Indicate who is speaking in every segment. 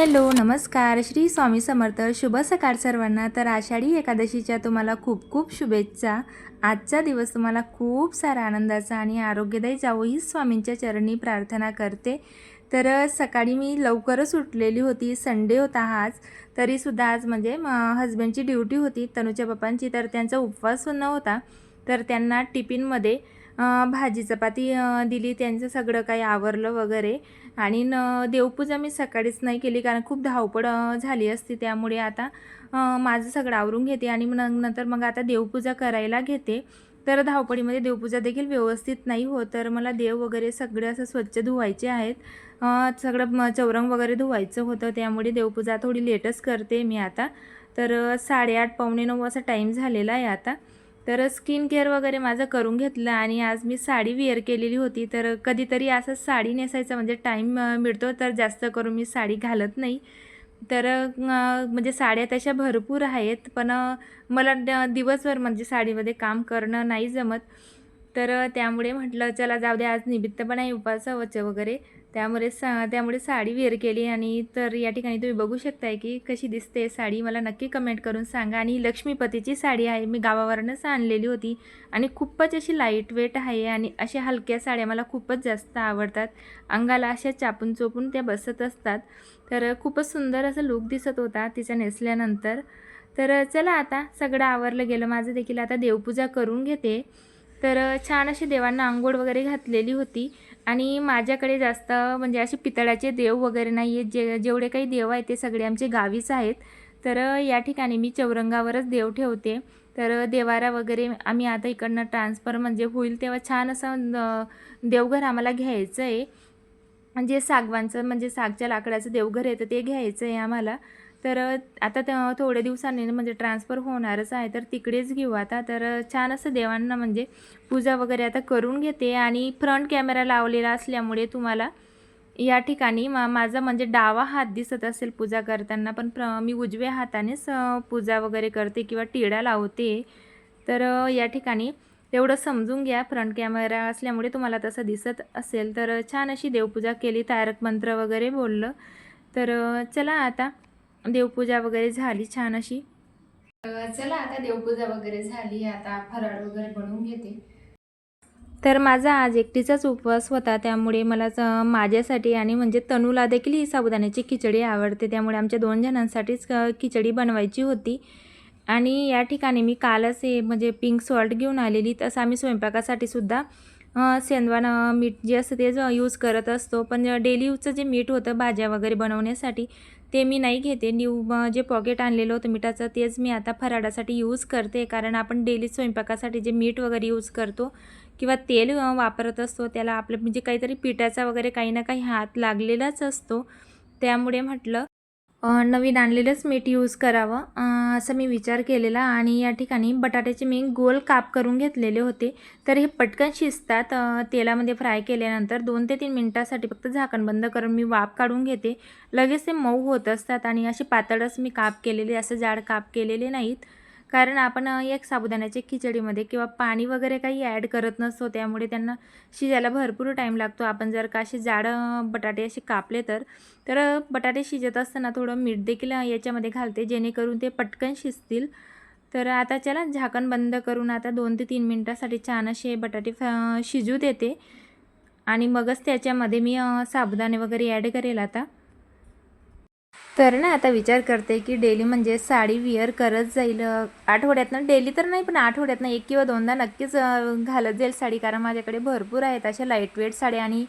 Speaker 1: Hello नमस्कार. श्री स्वामी समर्थ. शुभ सकाळ सर्वांना. तर आषाढी एकादशीच्या तुम्हाला खूप खूप शुभेच्छा. आजचा दिवस तुम्हाला खूप सारा आनंदाचा आणि आरोग्यदायी जावो ही स्वामींच्या चरणी प्रार्थना करते. तर सकाळी मी लवकरच उठलेली होती. संडे होता आज. तरीसुद्धा आज म्हणजे हजबंडची ड्युटी होती तनुच्या पप्पांची. तर त्यांचा उपवास न होता तर त्यांना टिफिनमध्ये भाजी चपाती दिली त्यांचं सगळं काही आवरलं वगैरे. आणि न देवपूजा मी सकाळीच नाही केली कारण खूप धावपळ झाली असती त्यामुळे आता माझं सगळं आवरून घेते आणि मग नंतर मग आता देवपूजा करायला घेते. तर धावपळीमध्ये देवपूजा देखील व्यवस्थित नाही होत तर मला देव वगैरे सगळे असं स्वच्छ धुवायचे आहेत. सगळं चौरंग वगैरे धुवायचं होतं त्यामुळे देवपूजा थोडी लेटच करते मी आता. तर साडेआठ पावणे नऊ असा टाईम झालेला आहे आता. तर स्किन केअर वगैरे माझं करून घेतलं आणि आज मी साडी वेअर केलेली होती. तर कधीतरी असं साडी नेसायचा म्हणजे टाईम मिळतो तर जास्त करून मी साडी घालत नाही. तर म्हणजे साड्या तशा भरपूर आहेत पण मला दिवसभर म्हणजे साडीमध्ये काम करणं नाही जमत. तर त्यामुळे म्हटलं चला जाऊ दे आज निमित्त पण आहे उपासावचं वगैरे. त्यामुळे सा त्यामुळे साडी वेअर केली आणि तर या ठिकाणी तुम्ही बघू शकताय की कशी दिसते साडी. मला नक्की कमेंट करून सांगा. आणि लक्ष्मीपतीची साडी आहे. मी गावावरूनच आणलेली होती आणि खूपच अशी लाइट वेट आहे आणि अशा हलक्या साड्या मला खूपच जास्त आवडतात. अंगाला अशा चापून चोपून त्या बसत असतात. तर खूपच सुंदर असं लुक दिसत होता तिचा नेसल्यानंतर. तर चला आता सगळं आवरलं गेलं. माझं देखील आता देवपूजा करून घेते. तर छान अशी देवांना आंघोळ वगैरे घातलेली होती. आणि माझ्याकडे जास्त म्हणजे असे पितळाचे देव वगैरे नाही आहेत जे जेवढे काही देव आहेत ते सगळे आमचे गावीच आहेत. तर या ठिकाणी मी चौरंगावरच देव ठेवते. तर देवारा वगैरे आम्ही आता इकडनं ट्रान्सफर म्हणजे होईल तेव्हा छान असं देवघर आम्हाला घ्यायचं आहे म्हणजे सागवानचं म्हणजे सागच्या लाकडाचं देवघर आहे तर ते घ्यायचं आहे आम्हाला. तर आता त थोड्या दिवसांनी म्हणजे ट्रान्सफर होणारच आहे. तर तिकडेच घेऊ आता. तर छान असं देवांना म्हणजे पूजा वगैरे आता करून घेते आणि फ्रंट कॅमेरा लावलेला असल्यामुळे तुम्हाला या ठिकाणी मा माझा म्हणजे डावा हात दिसत असेल पूजा करताना पण प्र मी उजव्या हातानेच पूजा वगैरे करते किंवा टिळा लावते. तर या ठिकाणी तेवढं समजून घ्या. फ्रंट कॅमेरा असल्यामुळे तुम्हाला तसं दिसत असेल. तर छान अशी देवपूजा केली तारक मंत्र वगैरे बोललं. तर चला आता देवपूजा वगैरे झाली छान अशी. चला आता देवपूजा वगैरे झाली आता फराळ वगैरे बनवून घेते. तर माझा आज एकटीचाच उपवास होता त्यामुळे मला माझ्यासाठी आणि म्हणजे तनूला देखील ही साबुदाण्याची खिचडी आवडते त्यामुळे आमच्या दोन जणांसाठीच खिचडी बनवायची होती. आणि या ठिकाणी मी कालच हे म्हणजे पिंक सॉल्ट घेऊन आलेली तसं आम्ही स्वयंपाकासाठी सुद्धा अ, मीठ जे असतं तेच यूज करत असतो. पण डेली यूजचं जे मीठ होतं भाज्या वगैरे बनवण्यासाठी ते मी नाही घेते. न्यू जे पॉकेट आणलेलं होतं मिठाचं तेच मी आता फराळासाठी यूज करते. कारण आपण डेली स्वयंपाकासाठी जे मीठ वगैरे यूज करतो किंवा तेल वापरत असतो त्याला आपलं म्हणजे काहीतरी पिठाचा वगैरे काही ना काही हात लागलेलाच असतो. त्यामुळे म्हटलं नवीन आणलेलंच मीठ यूज करावं. असा असं मी विचार केलेला आणि या ठिकाणी बटाट्याचे मी गोल काप करून घेतलेले होते. तर हे पटकन शिजतात. तेलामध्ये फ्राय केल्यानंतर दोन ते तीन मिनटासाठी फक्त झाकण बंद करून मी वाफ काढून घेते. लगेच ते मऊ होत असतात आणि असे पातळच मी काप केलेले असं जाड काप केलेले नाहीत. कारण आपण एक साबुदाण्याच्या खिचडीमध्ये किंवा पाणी वगैरे काही ॲड करत नसतो त्यामुळे त्यांना शिजायला भरपूर टाईम लागतो. आपण जर का असे जाड बटाटे असे कापले तर तर बटाटे शिजत असताना थोडं मीठ देखील याच्यामध्ये घालते जेणेकरून ते पटकन शिजतील. तर आता चला झाकण बंद करून आता दोन ते तीन मिनटासाठी छान असे बटाटे फ- शिजू देते. आणि मगच त्याच्यामध्ये मी साबुदाणे वगैरे ॲड करेल आता. तर ना आता विचार करते की डेली म्हणजे साडी विअर करत जाईल. आठवड्यातनं डेली तर नाही पण आठवड्यातनं एक किंवा दोनदा नक्कीच घालत जाईल साडी. कारण माझ्याकडे भरपूर आहेत अशा लाईटवेट साड्या आणि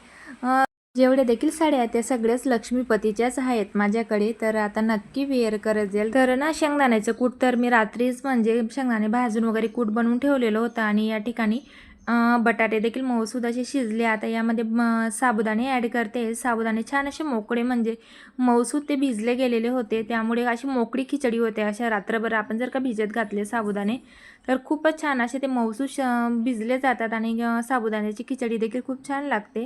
Speaker 1: जेवढ्या देखील साड्या आहेत त्या सगळ्याच लक्ष्मीपतीच्याच आहेत माझ्याकडे. तर आता नक्की वेअर करत जाईल. तर ना शेंगदाण्याचं कूट तर मी रात्रीच म्हणजे शेंगदाणे भाजून वगैरे कूट बनवून ठेवलेलं होतं. आणि या ठिकाणी बटाटे देखील मऊसूद असे शिजले. आता यामध्ये म, साबुदाणे ॲड करते. साबुदाणे छान असे मोकळे म्हणजे मऊसूद ते भिजले गेलेले होते. त्यामुळे अशी मोकळी खिचडी होते अशा रात्रभर. आपण जर का भिजत घातले साबुदाणे तर खूपच छान असे ते मऊसूद श भिजले जातात आणि साबुदाण्याची खिचडी देखील खूप छान लागते.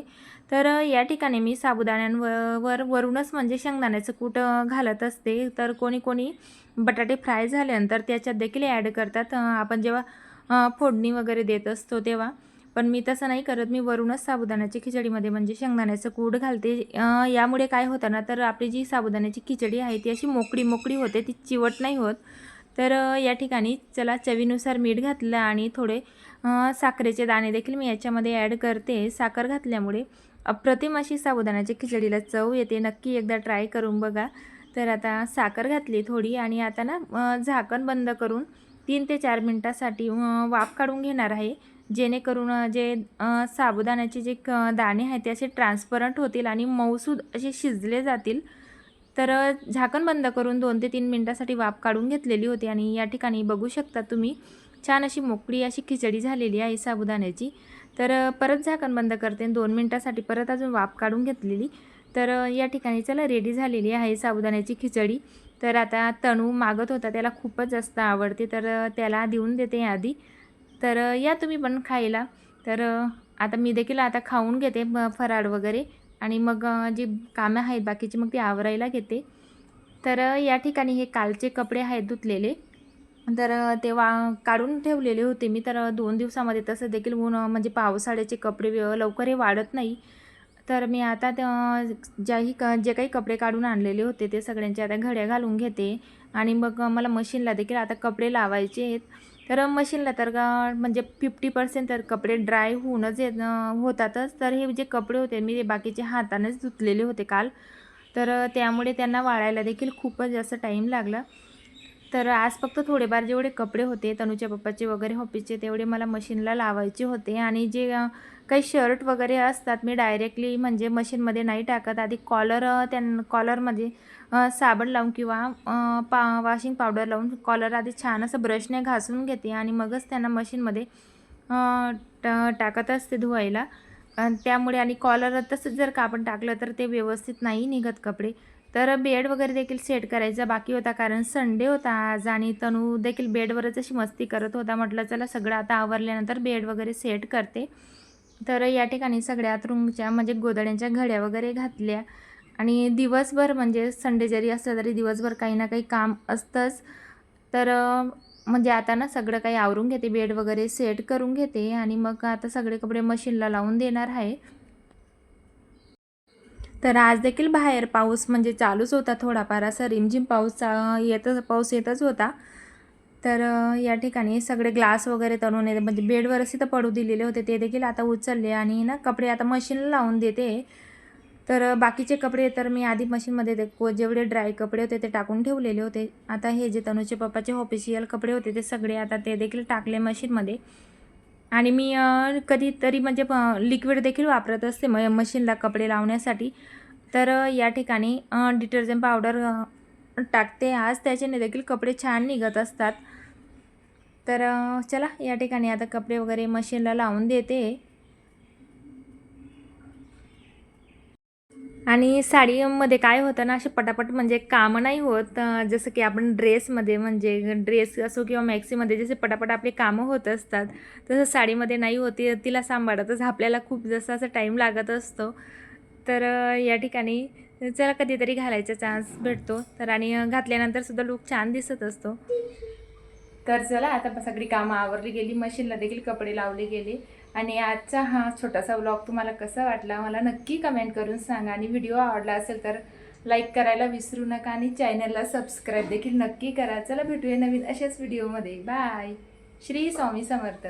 Speaker 1: तर या ठिकाणी मी साबुदाण्यांवर वर वरूनच म्हणजे शेंगदाण्याचं कूट घालत असते. तर कोणी कोणी बटाटे फ्राय झाल्यानंतर त्याच्यात देखील ॲड करतात. आपण जेव्हा फोडणी वगैरे देत असतो तेव्हा. पण मी तसं नाही करत. मी वरूनच साबुदाण्याची खिचडीमध्ये म्हणजे शेंगदाण्याचं कूड घालते. यामुळे काय होतं ना तर आपली जी साबुदाण्याची खिचडी आहे ती अशी मोकळी मोकळी होते. ती चिवट नाही होत. तर या ठिकाणी चला चवीनुसार मीठ घातलं आणि थोडे साखरेचे दाणे देखील मी याच्यामध्ये ॲड करते. साखर घातल्यामुळे अप्रतिम अशी साबुदाण्याची खिचडीला चव येते. नक्की एकदा ट्राय करून बघा. तर आता साखर घातली थोडी आणि आता ना झाकण बंद करून तीन ते चार मिनटासाठी वाफ काढून घेणार आहे. जेणेकरून जे साबुदाण्याचे जे क दाणे आहेत ते असे ट्रान्सपरंट होतील आणि मऊसूद असे शिजले जातील. तर झाकण बंद करून दोन ते तीन मिनटासाठी वाफ काढून घेतलेली होती आणि या ठिकाणी बघू शकता तुम्ही छान अशी मोकळी अशी खिचडी झालेली आहे साबुदाण्याची. तर परत झाकण बंद करते आणि दोन मिनटासाठी परत अजून वाफ काढून घेतलेली. तर या ठिकाणी चला रेडी झालेली आहे साबुदाण्याची खिचडी. तर आता तणू मागत होता त्याला खूपच जास्त आवडते. तर त्याला देऊन देते आधी. तर या तुम्ही पण खायला. तर आता मी देखील आता खाऊन घेते फराळ वगैरे. आणि मग जी कामं आहेत बाकीची मग ती आवरायला घेते. तर या ठिकाणी हे कालचे कपडे आहेत धुतलेले. तर ते वा काढून ठेवलेले होते मी. तर दोन दिवसामध्ये तसं देखील ऊन म्हणजे पावसाळ्याचे कपडे लवकर हे वाढत नाही. तर मी आता ज्याही क जे काही कपडे काढून आणलेले होते ते सगळ्यांचे आता घड्या घालून घेते. आणि मग मला मशीनला देखील आता कपडे लावायचे आहेत. तर मशीनला तर म्हणजे फिफ्टी पर्सेंट तर कपडे ड्राय होऊनच येत होतातच. तर हे जे कपडे होते मी ते बाकीचे हातानेच धुतलेले होते काल. तर त्यामुळे त्यांना वाळायला देखील खूपच जास्त टाईम लागला. तर आज फक्त थोडेफार जेवढे कपडे होते तनूच्या पप्पाचे वगैरे ऑफिसचे तेवढे मला मशीनला लावायचे होते. आणि जे काही शर्ट वगैरे असतात मी डायरेक्टली म्हणजे मशीनमध्ये नाही टाकत. आधी कॉलर त्यां कॉलरमध्ये साबण लावून किंवा पा वॉशिंग पावडर लावून कॉलर आधी छान असं ब्रशने घासून घेते आणि मगच त्यांना मशीनमध्ये ट टाकत असते धुवायला. त्यामुळे आणि कॉलर तसंच जर का आपण टाकलं तर ते व्यवस्थित नाही निघत कपडे. तर बेड वगैरे देखील सेट करायचा. बाकी होता कारण संडे होता आज आणि तनू देखील बेडवरच अशी मस्ती करत होता. म्हटलं चला सगळं आता आवरल्यानंतर बेड वगैरे सेट करते. तर या ठिकाणी सगळ्यात रूमच्या म्हणजे गोदड्यांच्या घड्या वगैरे घातल्या. आणि दिवसभर म्हणजे संडे जरी असलं तरी दिवसभर काही ना काही काम असतंच. तर म्हणजे आता ना सगळं काही आवरून घेते बेड वगैरे सेट करून घेते. आणि मग आता सगळे कपडे मशीनला लावून देणार आहे. तर आज देखील बाहेर पाऊस म्हणजे चालूच होता थोडाफार. असा रिमझिम पाऊस येतच पाऊस येतच होता. तर या ठिकाणी सगळे ग्लास वगैरे तरून येते म्हणजे बेडवर असे तर पडू दिलेले होते ते देखील आता उचलले आणि ना कपडे आता मशीनला लावून देते. तर बाकीचे कपडे तर मी आधी मशीनमध्ये ते जेवढे ड्राय कपडे होते ते टाकून ठेवलेले होते. आता हे जे तनुचे पप्पाचे ऑफिशियल कपडे होते ते सगळे आता ते देखील टाकले मशीनमध्ये. आणि मी कधीतरी म्हणजे लिक्विड देखील वापरत असते म मशीनला कपडे लावण्यासाठी. तर या ठिकाणी डिटर्जंट पावडर टाकते. आज त्याच्याने देखील कपडे छान निघत असतात. तर चला या ठिकाणी आता कपडे वगैरे मशीनला लावून देते. आणि साडीमध्ये काय होतं ना असे पटापट म्हणजे कामं नाही होत. जसं की आपण ड्रेसमध्ये म्हणजे ड्रेस असो किंवा मॅक्सीमध्ये जसे पटापट आपले कामं होत असतात तसं साडीमध्ये नाही होती तिला सांभाळतच आपल्याला खूप जसं असं टाईम लागत असतो. तर या ठिकाणी चला कधीतरी घालायचा चान्स भेटतो. तर आणि घातल्यानंतर सुद्धा लूक छान दिसत असतो. तर चला आता सगळी कामं आवरली गेली. मशीनला देखील कपडे लावले गेले. आणि आजचा हा छोटासा व्लॉग तुम्हाला कसा वाटला मला नक्की कमेंट करून सांगा. आणि व्हिडिओ आवडला असेल तर लाईक करायला विसरू नका. आणि चॅनलला सबस्क्राईब देखील नक्की करा. चला भेटूया नवीन अशाच व्हिडिओमध्ये बाय श्री स्वामी समर्थ.